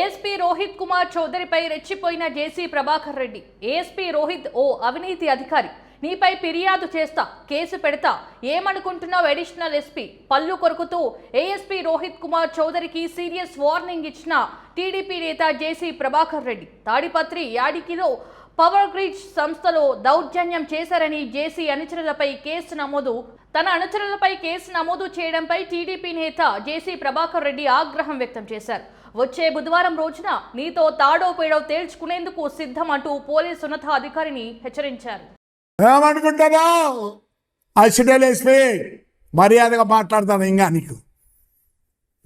ASP Rohit Kumar చౌదరిపై రెచ్చిపోయిన JC Prabhakar Reddy. ASP Rohit ఓ అవినీతి అధికారి. నీపై ఫిర్యాదు చేస్తా కేసు పెడతా ఏమనుకుంటున్నావు అడిషనల్ ఎస్పీ? పళ్ళు కొరుకుతూ ఏఎస్పీ రోహిత్ కుమార్ చౌదరికి సీరియస్ వార్నింగ్ ఇచ్చిన టీడీపీ నేత జేసీ ప్రభాకర్ రెడ్డి. తాడిపత్రి యాడికిలో పవర్ గ్రిడ్ సంస్థలో దౌర్జన్యం చేశారని జేసీ అనుచరులపై కేసు నమోదు తన అనుచరులపై కేసు నమోదు చేయడంపై టీడీపీ నేత జేసీ ప్రభాకర్ రెడ్డి ఆగ్రహం వ్యక్తం చేశారు. వచ్చే బుధవారం రోజున నీతో తాడో పేడో తేల్చుకునేందుకు సిద్ధం అంటూ పోలీసు ఉన్నతాధికారిని హెచ్చరించారు. ఏమనుకుంటున్నావు అసిడల్ మర్యాదగా మాట్లాడతాను ఇంకా నీకు.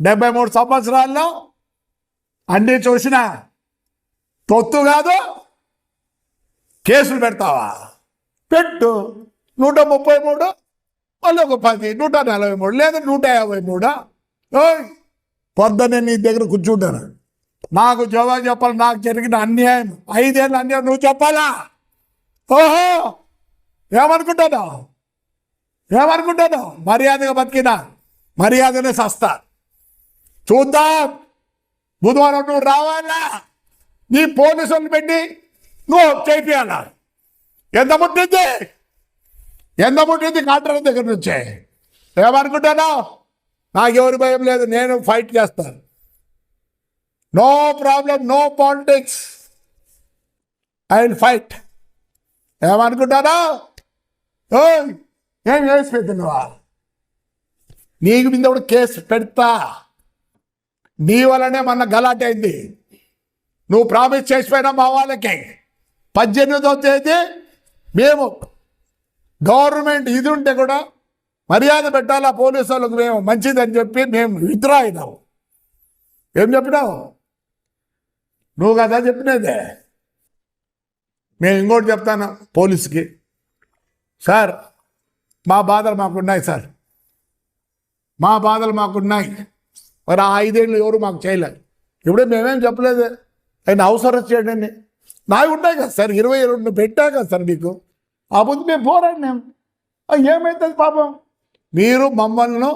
డెబ్బై మూడు సంవత్సరాల్లో అన్నీ చూసిన తొత్తు కాదు కేసులు పెడతావా? పెట్టు. నూట ముప్పై మూడు మళ్ళీ ఒక పది నూట నలభై మూడు లేదా నూట యాభై మూడా? ఓయ్ పొద్దున్నే నీ దగ్గర కూర్చుంటాను. నాకు జవాబు చెప్పాలి నాకు జరిగిన అన్యాయం. ఐదేళ్ళు అన్యాయం నువ్వు చెప్పాలా? ఓహో! ఏమనుకుంటాను? ఏమనుకుంటాను? మర్యాదగా బతికినా మర్యాదనే సస్తా. చూద్దాం. బుధవారం నువ్వు రావాలా? నీ పోలీసులు పెట్టి నువ్వు చేయాలా ఎంత ముట్టింది ఎంత ముట్టింది కాంట్రాక్ట్ దగ్గర నుంచే? ఏమనుకుంటాను? నాకెవరి భయం లేదు నేను ఫైట్ చేస్తాను. No problem no politics I will fight ఏమనుకుంటారా ఏం కేసు పెడుతున్నావా నీకు మీద కూడా కేసు పెడతా. నీ వల్లనే మన గలాటైంది అయింది. నువ్వు ప్రామిస్ చేసిపోయినా మా వాళ్ళకి. పద్దెనిమిదో తేదీ మేము గవర్నమెంట్ ఇది ఉంటే కూడా మర్యాద పెట్టాలా పోలీసు వాళ్ళకి మేము? మంచిదని చెప్పి మేము విత్డ్రా అయినాము ఏం చెప్పినావు? నువ్వు కదా చెప్పినదే. మేము ఇంకోటి చెప్తాను పోలీస్కి. సార్ మా బాధలు మాకున్నాయి సార్. మా బాధలు మాకున్నాయి. మరి ఆ ఐదేళ్ళు ఎవరు మాకు చేయలేదు ఇప్పుడే మేమేం చెప్పలేదు? ఆయన అవసరం చేయండి నావి ఉన్నాయి కదా సార్ ఇరవై రెండు పెట్టా కదా సార్ మీకు. ఆ ముందు మేము పోరాడినాం. ఏమవుతుంది పాపం? మీరు మమ్మల్ని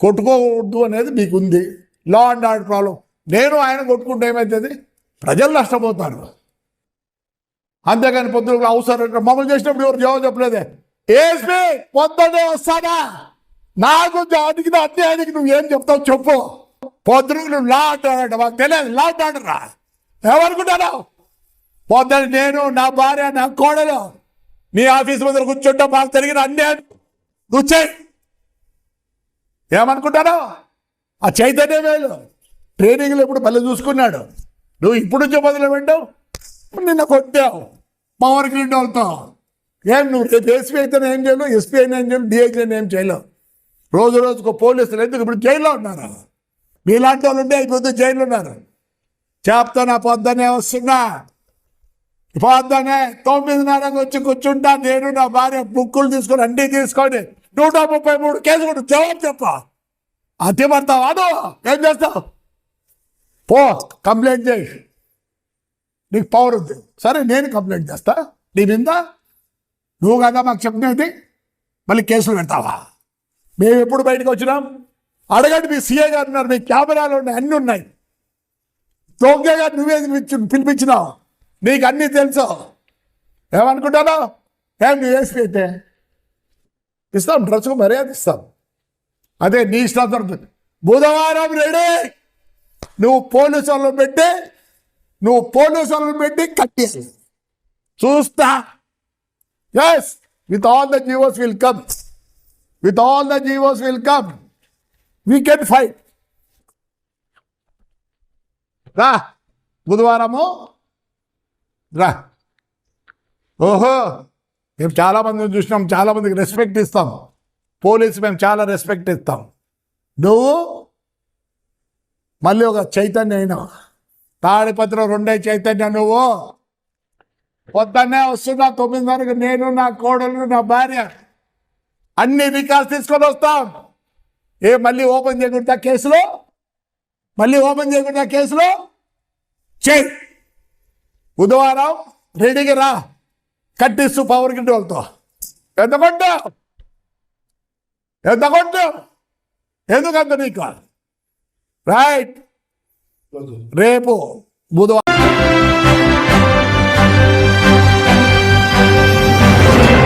కొట్టుకోకూడదు అనేది మీకు ఉంది లా అండ్ ఆర్డర్ ప్రాబ్లం నేను ఆయన కొట్టుకుంటే ఏమవుతుంది ప్రజలు నష్టపోతారు. అంతేగాని పొద్దున అవసరం మమ్మల్ని చేసినప్పుడు ఎవరు జవాబు చెప్పలేదే? ఏస్పీ పొద్దునే వస్తానా? నాకు జాతికి అన్యాయానికి నువ్వు ఏం చెప్తావు చెప్పు. పొద్దున నువ్వు లా అంటాడంట మాకు తెలియదు. లా అంటాడరా ఏమనుకుంటాను పొద్దున నేను నా భార్య నా కోడలు మీ ఆఫీస్ ముందర కూర్చుంటా మాకు జరిగిన అన్యాయం. నువ్వు చేయి. ఏమనుకుంటాను ఆ చైతన్య వేలు ట్రైనింగ్లో ఇప్పుడు మళ్ళీ చూసుకున్నాడు. నువ్వు ఇప్పుడు నుంచి మొదలు పెట్టావు నిన్న కొట్టావు. పవర్ గ్రిడ్ వాళ్ళతో ఏం నువ్వు రేపు ఎస్పీ అయితేనే ఏం చేయలేవు? ఎస్పీ అయినా ఏం చేయలేవు? డిఐజీ అయినా ఏం చేయలేవు? రోజు రోజుకు పోలీసులు ఎందుకు ఇప్పుడు జైల్లో ఉన్నారు? మీలాంటి వాళ్ళు ఉంటే అయిపోతే జైల్లో ఉన్నారు. చెప్తాను పొద్దునే వస్తున్నా. పొద్దునే తొమ్మిదిన్నరకు వచ్చి కూర్చుంటా. నేను నా భార్య బుక్కులు తీసుకొని అన్నీ తీసుకొని నూట ముప్పై మూడు కేసులు జవాబు చెప్ప. అతి పడతావా? నువ్వు? ఏం చేస్తావు? పో కంప్లైంట్ చేయి. నీకు పవర్ ఉంది. సరే నేను కంప్లైంట్ చేస్తా. నీ మీద నువ్వు కదా మాకు చెప్పినది. మళ్ళీ కేసులు పెడతావా? మేము ఎప్పుడు బయటకు వచ్చినాం? అడగండి మీ సీఏ గారు ఉన్నారు. మీ కెమెరాలు ఉన్నాయి అన్నీ ఉన్నాయి. తోగ్గా గారు నువ్వే పిలిపించినావు. నీకు అన్నీ తెలుసు. ఏమనుకుంటాను? ఏం నువ్వు వేసి అయితే ఇస్తాం డ్రస్సుకు మర్యాద ఇస్తాం. అదే నీ ఇష్టం దొరుకుతుంది. బుధవారం రెడీ. నువ్వు పోలీసు పెట్టి నువ్వు పోలీసు పెట్టి కట్టేసి చూస్తా. Yes with all the GOs will come with all the GOs will come we can fight రా బుధవారము రా. ఓహో. మేము చాలామందిని చూసినాం చాలామందికి రెస్పెక్ట్ ఇస్తాం. పోలీసు మేము చాలా రెస్పెక్ట్ ఇస్తాం. నువ్వు మళ్ళీ ఒక చైతన్య అయినా తాడిపత్రం రెండే చైతన్య నువ్వు. పొద్దున్నే వస్తున్నా తొమ్మిదిన్నరకు నేను నా కోడలు నా భార్య అన్ని రికార్డ్స్ తీసుకొని వస్తాం. ఏ మళ్ళీ ఓపెన్ చేయకుండా కేసులో? మళ్ళీ ఓపెన్ చేయకుండా కేసులో? చేయి. బుధవారం రెడీగా రా. కట్టిస్తూ పవర్ గిడ్డ వాళ్ళతో ఎంత కొట్టు ఎంత కొట్టు ఎందుకంత నీకు? రైట్ రేపు బుధవారం